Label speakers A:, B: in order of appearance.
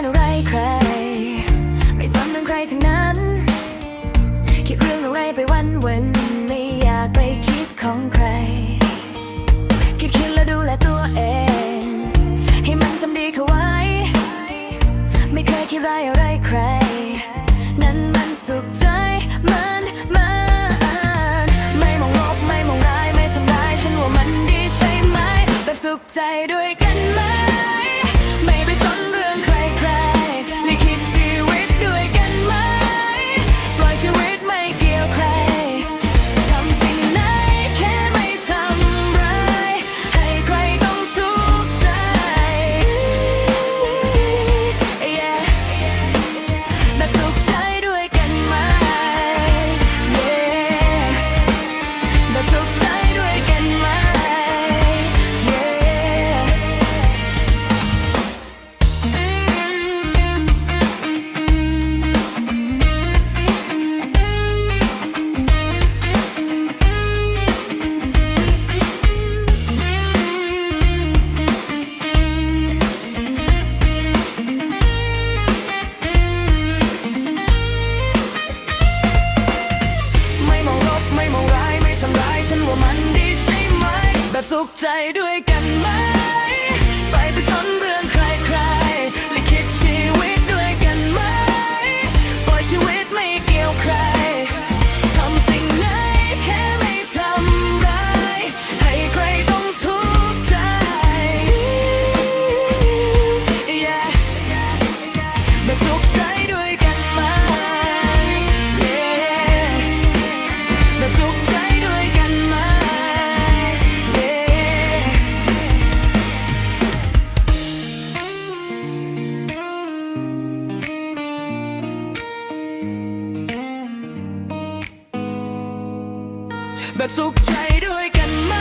A: นอะไรใคร ไม่สำคัญใครทั้งนั้น คิดเรื่องอะไรไปวันวันไม่อยากไปคิดของใคร คิดคิดแล้วดูแลตัวเอง ให้มันทำดีเข้าไว้ ไม่เคยคิดร้ายอะไรใคร นั้นมันสุขใจมันมันไม่มองลบไม่มองร้ายไม่ทำร้ฉันว่ามันดีใช่ไหมแบบสุขใจด้วยกันไหม สุขใจด้วยกันไหม แบบสุขใจด้วยกันไหม